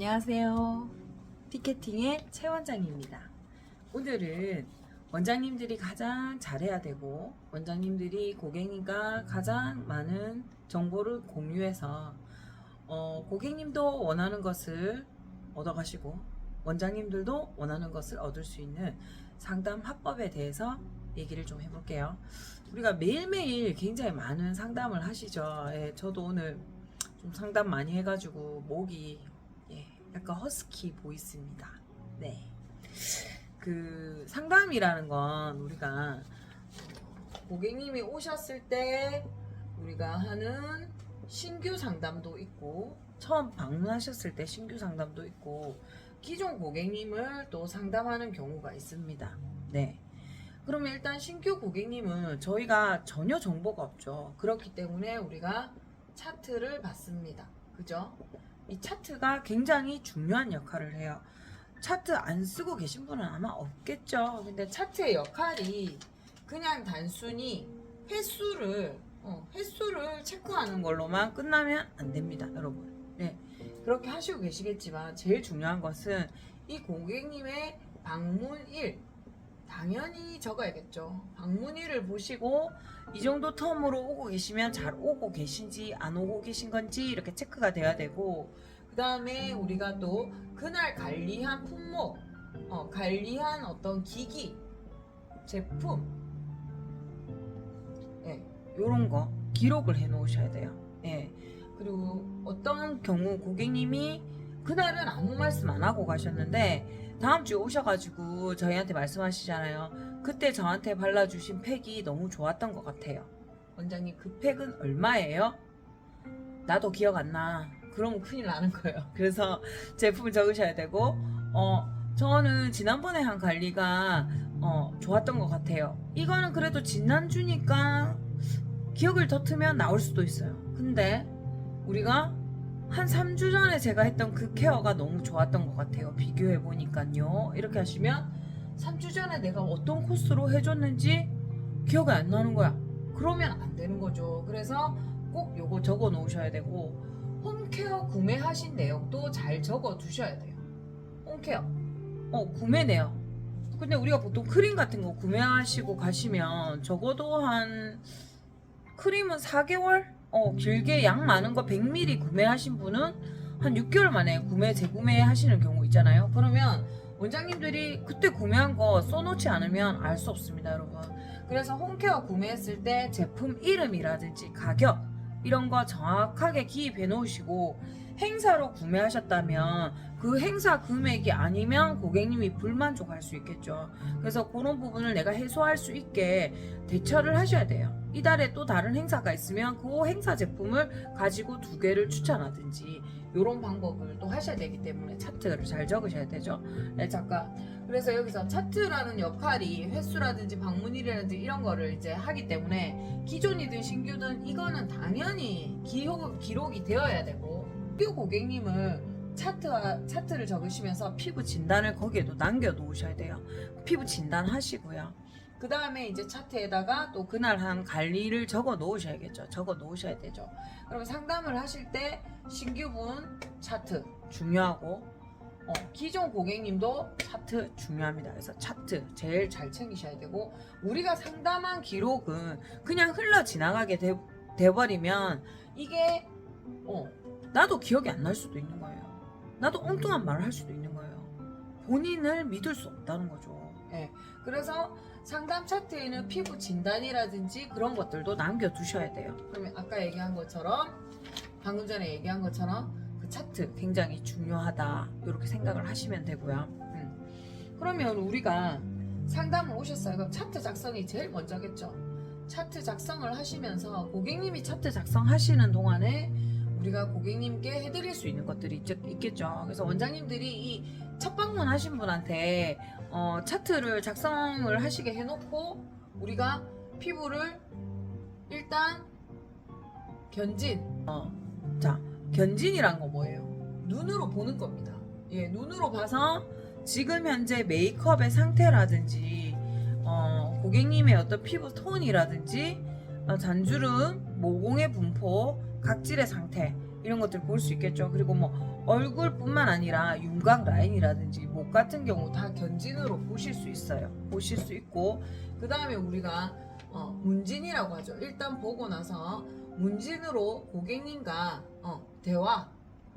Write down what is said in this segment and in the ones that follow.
안녕하세요. 티켓팅의 최 원장입니다. 오늘은 원장님들이 가장 잘해야 되고 원장님들이 고객님과 가장 많은 정보를 공유해서 어, 고객님도 원하는 것을 얻어가시고 원장님들도 원하는 것을 얻을 수 있는 상담 화법에 대해서 얘기를 좀 해볼게요. 우리가 매일매일 굉장히 많은 상담을 하시죠. 예, 저도 오늘 좀 상담 많이 해가지고 목이 예, 약간 허스키 보이스입니다. 네. 그 상담이라는 건 우리가 고객님이 오셨을 때 우리가 하는 신규 상담도 있고 처음 방문하셨을 때 신규 상담도 있고 기존 고객님을 또 상담하는 경우가 있습니다. 네. 그러면 일단 신규 고객님은 저희가 전혀 정보가 없죠. 그렇기 때문에 우리가 차트를 받습니다. 그죠? 이 차트가 굉장히 중요한 역할을 해요. 차트 안 쓰고 계신 분은 아마 없겠죠. 근데 차트의 역할이 그냥 단순히 횟수를 어, 횟수를 체크하는 걸로만 끝나면 안 됩니다, 여러분. 네. 그렇게 하시고 계시겠지만 제일 중요한 것은 이 고객님의 방문일 당연히 적어야겠죠. 방문일을 보시고 이 정도 텀으로 오고 계시면 잘 오고 계신지 안 오고 계신 건지 이렇게 체크가 돼야 되고 그 다음에 우리가 또 그날 관리한 품목, 어, 관리한 어떤 기기, 제품, 예, 요런 거 기록을 해 놓으셔야 돼요. 예. 그리고 어떤 경우 고객님이 그날은 아무 말씀 안 하고 가셨는데 다음 주에 오셔가지고 저희한테 말씀하시잖아요. 그때 저한테 발라주신 팩이 너무 좋았던 것 같아요. 원장님 그 팩은 얼마예요? 나도 기억 안 나. 그러면 큰일 나는 거예요. 그래서 제품을 적으셔야 되고, 어, 저는 지난번에 한 관리가, 어, 좋았던 것 같아요. 이거는 그래도 지난주니까 기억을 더 트면 나올 수도 있어요. 근데 우리가 한 3주 전에 제가 했던 그 케어가 너무 좋았던 것 같아요. 비교해 보니까요. 이렇게 하시면 3주 전에 내가 어떤 코스로 해줬는지 기억이 안 나는 거야. 그러면 안 되는 거죠. 그래서 꼭 요거 적어 놓으셔야 되고 홈케어 구매하신 내역도 잘 적어 두셔야 돼요. 홈케어. 어, 구매 내역. 근데 우리가 보통 크림 같은 거 구매하시고 가시면 적어도 한 크림은 4개월? 어, 길게 양 많은 거 100ml 구매하신 분은 한 6개월 만에 구매, 재구매 하시는 경우 있잖아요. 그러면 원장님들이 그때 구매한 거 써놓지 않으면 알 수 없습니다, 여러분. 그래서 홈케어 구매했을 때 제품 이름이라든지 가격, 이런 거 정확하게 기입해 놓으시고 행사로 구매하셨다면 그 행사 금액이 아니면 고객님이 불만족할 수 있겠죠. 그래서 그런 부분을 내가 해소할 수 있게 대처를 하셔야 돼요. 이달에 또 다른 행사가 있으면 그 행사 제품을 가지고 두 개를 추천하든지 이런 방법을 또 하셔야 되기 때문에 차트를 잘 적으셔야 되죠. 네, 잠깐. 그래서 여기서 차트라는 역할이 횟수라든지 방문일이라든지 이런 거를 이제 하기 때문에 기존이든 신규든 이거는 당연히 기록, 기록이 되어야 되고 신규 고객님을 차트와 차트를 적으시면서 피부 진단을 거기에도 남겨 놓으셔야 돼요. 피부 진단 하시고요. 그 다음에 이제 차트에다가 또 그날 한 관리를 적어 놓으셔야겠죠. 적어 놓으셔야 되죠. 그러면 상담을 하실 때 신규분 차트 중요하고 어, 기존 고객님도 차트 중요합니다. 그래서 차트 제일 잘 챙기셔야 되고 우리가 상담한 기록은 그냥 흘러 지나가게 돼, 돼버리면 이게 어, 나도 기억이 안 날 수도 있는 거예요. 나도 엉뚱한 말을 할 수도 있는 거예요. 본인을 믿을 수 없다는 거죠. 예. 그래서 상담 차트에는 피부 진단이라든지 그런 것들도 남겨두셔야 돼요. 그러면 아까 얘기한 것처럼 방금 전에 얘기한 것처럼 그 차트 굉장히 중요하다 이렇게 생각을 하시면 되고요. 음. 그러면 우리가 상담을 오셨어요. 그럼 차트 작성이 제일 먼저겠죠. 차트 작성을 하시면서 고객님이 차트 작성하시는 동안에 우리가 고객님께 해드릴 수 있는 것들이 있, 있겠죠. 그래서 원장님들이 이 첫 방문 하신 분한테 어, 차트를 작성을 하시게 해놓고 우리가 피부를 일단 견진 어, 자 견진이란 거 뭐예요? 눈으로 보는 겁니다. 예, 눈으로 봐서 지금 현재 메이크업의 상태라든지 어, 고객님의 어떤 피부 톤이라든지 어, 잔주름, 모공의 분포, 각질의 상태 이런 것들 볼 수 있겠죠. 그리고 뭐 얼굴뿐만 아니라 윤곽 라인이라든지 목 같은 경우 다 견진으로 보실 수 있어요. 보실 수 있고 그 다음에 우리가 어, 문진이라고 하죠. 일단 보고 나서 문진으로 고객님과 어, 대화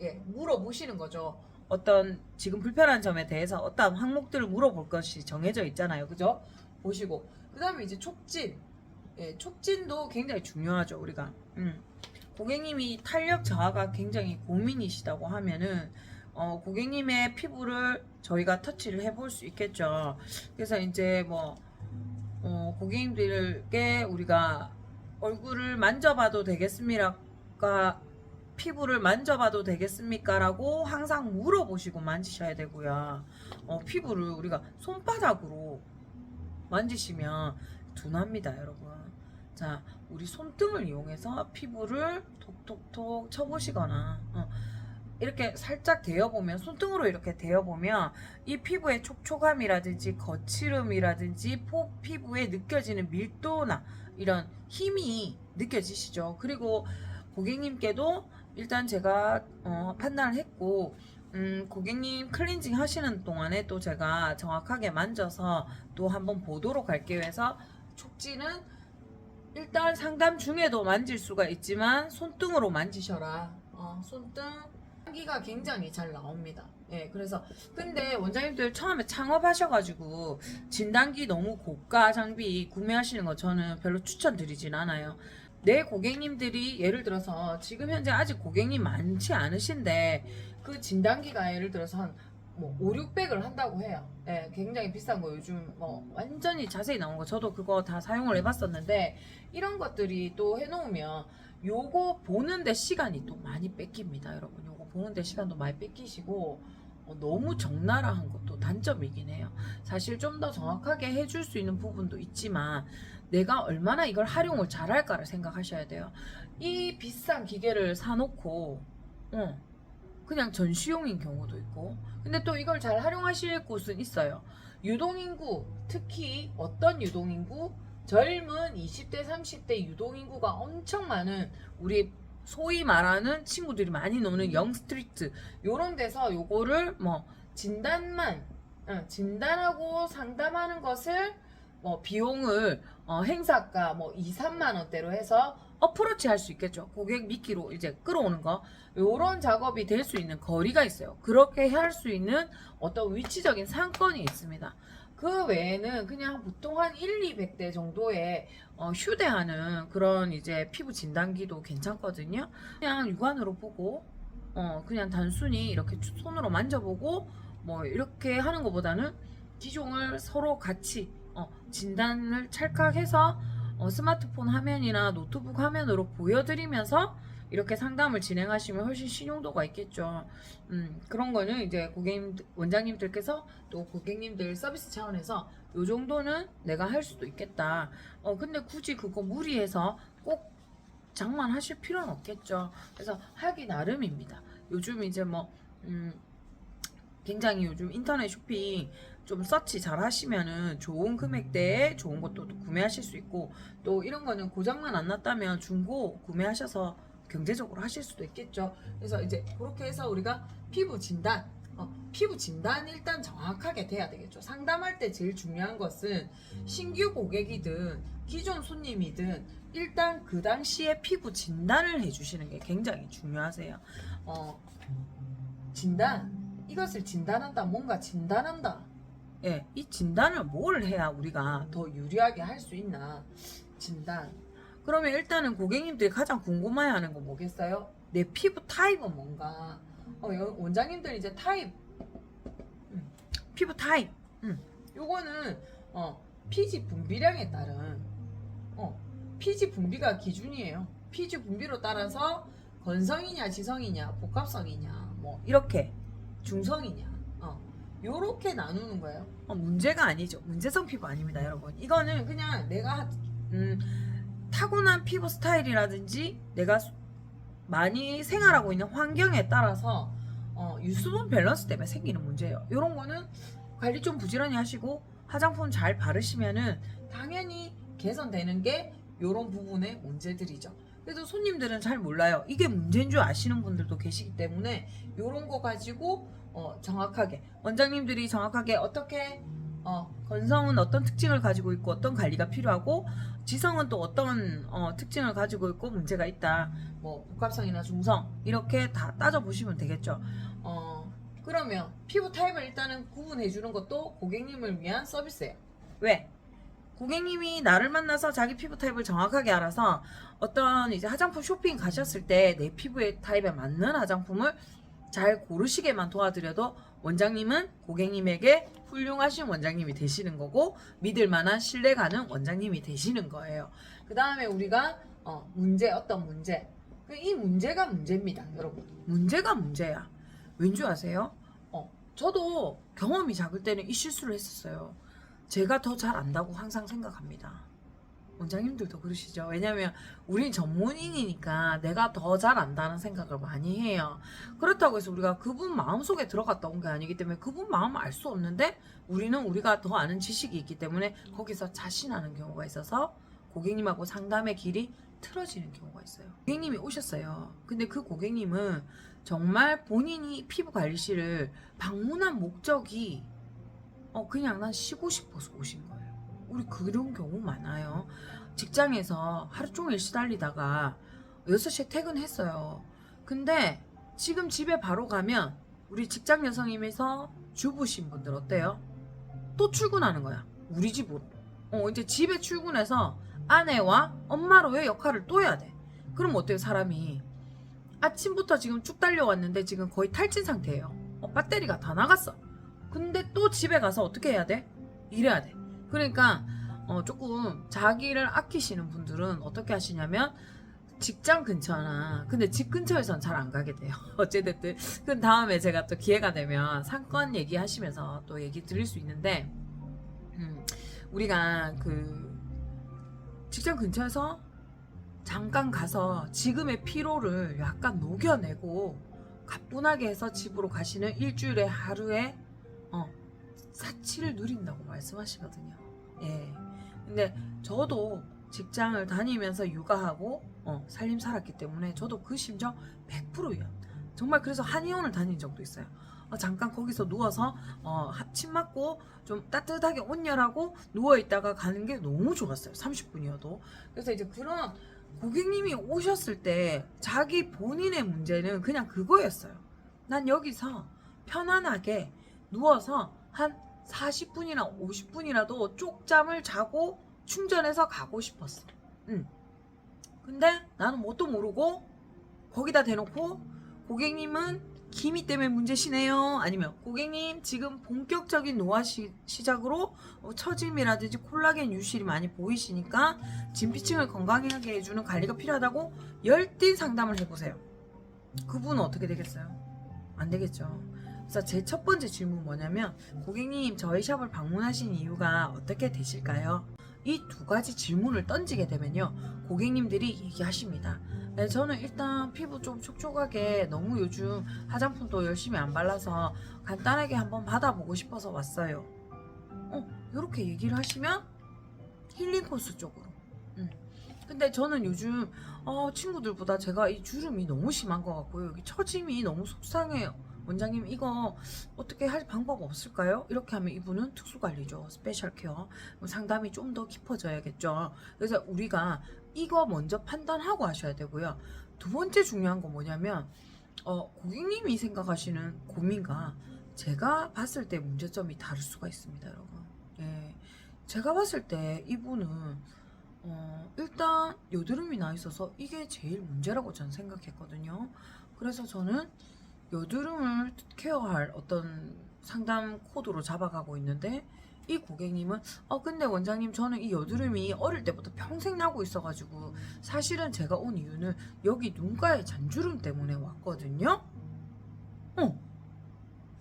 예, 물어보시는 거죠. 어떤 지금 불편한 점에 대해서 어떤 항목들을 물어볼 것이 정해져 있잖아요. 그죠? 보시고 그 다음에 이제 촉진 예, 촉진도 굉장히 중요하죠. 우리가 음. 고객님이 탄력 저하가 굉장히 고민이시다고 하면은 어, 고객님의 피부를 저희가 터치를 해볼 수 있겠죠. 그래서 이제 뭐 어, 고객님들께 우리가 얼굴을 만져봐도 되겠습니까? 피부를 만져봐도 되겠습니까?라고 항상 물어보시고 만지셔야 되고요. 어, 피부를 우리가 손바닥으로 만지시면 둔합니다, 여러분. 자, 우리 손등을 이용해서 피부를 톡톡톡 쳐보시거나 어, 이렇게 살짝 대어보면 손등으로 이렇게 대어보면 이 피부의 촉촉함이라든지 거칠음이라든지 포 피부에 느껴지는 밀도나 이런 힘이 느껴지시죠. 그리고 고객님께도 일단 제가 어, 판단을 했고 음, 고객님 클렌징 하시는 동안에 또 제가 정확하게 만져서 또 한번 보도록 할게요 해서 촉진은 일단 상담 중에도 만질 수가 있지만 손등으로 만지셔라. 어, 손등 향기가 굉장히 잘 나옵니다. 예, 그래서 근데 원장님들 처음에 창업하셔가지고 진단기 너무 고가 장비 구매하시는 거 저는 별로 추천드리진 않아요. 내 고객님들이 예를 들어서 지금 현재 아직 고객님 많지 않으신데 그 진단기가 예를 들어서 한 뭐 5, 600을 한다고 해요. 예, 굉장히 비싼 거 요즘 뭐 완전히 자세히 나온 거 저도 그거 다 사용을 해봤었는데 이런 것들이 또 해놓으면 요거 보는데 시간이 또 많이 뺏깁니다, 여러분. 요거 보는데 시간도 많이 뺏기시고 어, 너무 적나라한 것도 단점이긴 해요. 사실 좀 더 정확하게 해줄 수 있는 부분도 있지만 내가 얼마나 이걸 활용을 잘할까를 생각하셔야 돼요. 이 비싼 기계를 사놓고 어, 그냥 전시용인 경우도 있고. 근데 또 이걸 잘 활용하실 곳은 있어요. 유동인구 특히 어떤 유동인구? 젊은 20대 30대 유동인구가 엄청 많은 우리 소위 말하는 친구들이 많이 노는 영스트리트 요런 데서 요거를 뭐 진단만 어, 진단하고 상담하는 것을 뭐 비용을 어, 행사가 뭐 2, 3만 원대로 해서 어프로치 할 수 있겠죠. 고객 미끼로 이제 끌어오는 거. 요런 작업이 될 수 있는 거리가 있어요. 그렇게 할 수 있는 어떤 위치적인 상권이 있습니다. 그 외에는 그냥 보통 한 1, 200대 정도의 어, 휴대하는 그런 이제 피부 진단기도 괜찮거든요. 그냥 육안으로 보고 어, 그냥 단순히 이렇게 손으로 만져보고 뭐 이렇게 하는 것보다는 기종을 서로 같이 어, 진단을 찰칵해서 어, 스마트폰 화면이나 노트북 화면으로 보여드리면서 이렇게 상담을 진행하시면 훨씬 신용도가 있겠죠. 음, 그런 거는 이제 고객님, 원장님들께서 또 고객님들 서비스 차원에서 요 정도는 내가 할 수도 있겠다. 어, 근데 굳이 그거 무리해서 꼭 장만하실 필요는 없겠죠. 그래서 하기 나름입니다. 요즘 이제 뭐, 음, 굉장히 요즘 인터넷 쇼핑 좀 서치 잘 하시면은 좋은 금액대에 좋은 것도 또 구매하실 수 있고 또 이런 거는 고장만 안 났다면 중고 구매하셔서 경제적으로 하실 수도 있겠죠. 그래서 이제 그렇게 해서 우리가 피부 진단, 어, 피부 진단 일단 정확하게 돼야 되겠죠. 상담할 때 제일 중요한 것은 신규 고객이든 기존 손님이든 일단 그 당시에 피부 진단을 해주시는 게 굉장히 중요하세요. 어, 진단 이것을 진단한다, 뭔가 진단한다. 예, 이 진단을 뭘 해야 우리가 더 유리하게 할 수 있나? 진단. 그러면 일단은 고객님들이 가장 궁금해하는 거 뭐겠어요? 내 피부 타입은 뭔가? 어, 여- 원장님들 이제 타입, 음, 피부 타입, 음, 요거는 어, 피지 분비량에 따른 어, 피지 분비가 기준이에요. 피지 분비로 따라서 건성이냐, 지성이냐, 복합성이냐, 뭐 이렇게 중성이냐, 어, 요렇게 나누는 거예요. 어, 문제가 아니죠. 문제성 피부 아닙니다, 여러분. 이거는 그냥 내가 음, 타고난 피부 스타일이라든지 내가 수- 많이 생활하고 있는 환경에 따라서 어, 유수분 밸런스 때문에 생기는 문제예요. 이런 거는 관리 좀 부지런히 하시고 화장품 잘 바르시면은 당연히 개선되는 게 이런 부분의 문제들이죠. 그래도 손님들은 잘 몰라요. 이게 문제인 줄 아시는 분들도 계시기 때문에 이런 거 가지고 어, 정확하게 원장님들이 정확하게 어떻게 어, 건성은 어떤 특징을 가지고 있고 어떤 관리가 필요하고 지성은 또 어떤 어, 특징을 가지고 있고 문제가 있다. 뭐 복합성이나 중성 이렇게 다 따져 보시면 되겠죠. 어, 그러면 피부 타입을 일단은 구분해 주는 것도 고객님을 위한 서비스예요. 왜? 고객님이 나를 만나서 자기 피부 타입을 정확하게 알아서 어떤 이제 화장품 쇼핑 가셨을 때 내 피부의 타입에 맞는 화장품을 잘 고르시게만 도와드려도 원장님은 고객님에게 훌륭하신 원장님이 되시는 거고 믿을 만한 신뢰 가는 원장님이 되시는 거예요. 그 다음에 우리가 어, 문제 어떤 문제 그이 문제가 문제입니다, 여러분. 문제가 문제야. 왠지 아세요? 어, 저도 경험이 작을 때는 이 실수를 했었어요. 제가 더 잘 안다고 항상 생각합니다. 원장님들도 그러시죠. 왜냐면 우린 전문인이니까 내가 더 잘 안다는 생각을 많이 해요. 그렇다고 해서 우리가 그분 마음속에 들어갔다 온 게 아니기 때문에 그분 마음을 알 수 없는데 우리는 우리가 더 아는 지식이 있기 때문에 거기서 자신하는 경우가 있어서 고객님하고 상담의 길이 틀어지는 경우가 있어요. 고객님이 오셨어요. 근데 그 고객님은 정말 본인이 피부 관리실을 방문한 목적이 어 그냥 난 쉬고 싶어서 오신 거예요. 우리 그런 경우 많아요. 직장에서 하루 종일 시달리다가 6시에 퇴근했어요. 근데 지금 집에 바로 가면 우리 직장 여성임에서 주부신 분들 어때요? 또 출근하는 거야. 우리 집으로. 어, 이제 집에 출근해서 아내와 엄마로의 역할을 또 해야 돼. 그럼 어때요, 사람이? 아침부터 지금 쭉 달려왔는데 지금 거의 탈진 상태예요. 어, 배터리가 다 나갔어. 근데 또 집에 가서 어떻게 해야 돼? 일해야 돼. 그러니까 어, 조금 자기를 아끼시는 분들은 어떻게 하시냐면 직장 근처나 근데 집 근처에선 잘 안 가게 돼요. 어찌됐든 그 다음에 제가 또 기회가 되면 상권 얘기하시면서 또 얘기 드릴 수 있는데 음, 우리가 그 직장 근처에서 잠깐 가서 지금의 피로를 약간 녹여내고 가뿐하게 해서 집으로 가시는 일주일에 하루에 어, 사치를 누린다고 말씀하시거든요. 예. 근데 저도 직장을 다니면서 육아하고 어, 살림 살았기 때문에 저도 그 심정 100%예요. 정말 그래서 한의원을 다닌 적도 있어요. 어, 잠깐 거기서 누워서 어, 하- 침 맞고 좀 따뜻하게 온열하고 누워 있다가 가는 게 너무 좋았어요. 30분이어도. 그래서 이제 그런 고객님이 오셨을 때 자기 본인의 문제는 그냥 그거였어요. 난 여기서 편안하게 누워서 한 40분이나 50분이라도 쪽잠을 자고 충전해서 가고 싶었어. 응. 근데 나는 뭣도 모르고 거기다 대놓고 고객님은 기미 때문에 문제시네요. 아니면 고객님 지금 본격적인 노화 시, 시작으로 어, 처짐이라든지 콜라겐 유실이 많이 보이시니까 진피층을 건강하게 해주는 관리가 필요하다고 열띤 상담을 해보세요. 그분은 어떻게 되겠어요? 안 되겠죠. 그래서 제 첫 번째 질문 뭐냐면 고객님 저희 샵을 방문하신 이유가 어떻게 되실까요? 이 두 가지 질문을 던지게 되면요 고객님들이 얘기하십니다. 네, 저는 일단 피부 좀 촉촉하게 너무 요즘 화장품도 열심히 안 발라서 간단하게 한번 받아보고 싶어서 왔어요. 어, 이렇게 얘기를 하시면 힐링 코스 쪽으로. 음. 근데 저는 요즘 어, 친구들보다 제가 이 주름이 너무 심한 것 같고요. 여기 처짐이 너무 속상해요. 원장님 이거 어떻게 할 방법 없을까요? 이렇게 하면 이분은 특수관리죠. 스페셜 케어. 그럼 상담이 좀 더 깊어져야겠죠. 그래서 우리가 이거 먼저 판단하고 하셔야 되고요. 두 번째 중요한 건 뭐냐면 어, 고객님이 생각하시는 고민과 제가 봤을 때 문제점이 다를 수가 있습니다, 여러분. 예. 제가 봤을 때 이분은 어, 일단 여드름이 나 있어서 이게 제일 문제라고 저는 생각했거든요. 그래서 저는 여드름을 케어할 어떤 상담 코드로 잡아가고 있는데 이 고객님은 어 근데 원장님 저는 이 여드름이 어릴 때부터 평생 나고 있어가지고 사실은 제가 온 이유는 여기 눈가의 잔주름 때문에 왔거든요. 어.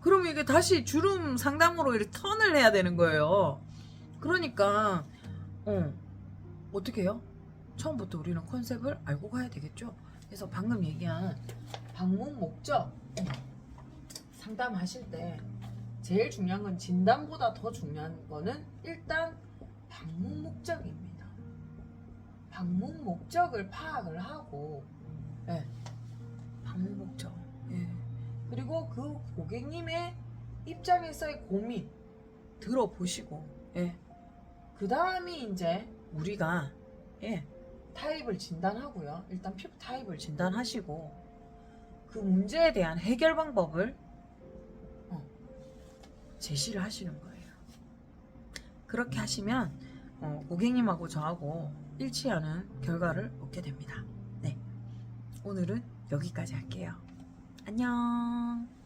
그럼 이게 다시 주름 상담으로 이렇게 턴을 해야 되는 거예요. 그러니까 어 어떻게 해요? 처음부터 우리는 컨셉을 알고 가야 되겠죠. 그래서 방금 얘기한 방문 목적 어, 상담하실 때 제일 중요한 건 진단보다 더 중요한 거는 일단 방문 목적입니다. 방문 목적을 파악을 하고, 예, 방문 목적, 예. 그리고 그 고객님의 입장에서의 고민 들어보시고, 예. 그 다음이 이제 우리가, 예, 타입을 진단하고요. 일단 피부 타입을 진단하시고, 그 문제에 대한 해결 방법을 어, 제시를 하시는 거예요. 그렇게 하시면 어, 고객님하고 저하고 일치하는 결과를 얻게 됩니다. 네. 오늘은 여기까지 할게요. 안녕.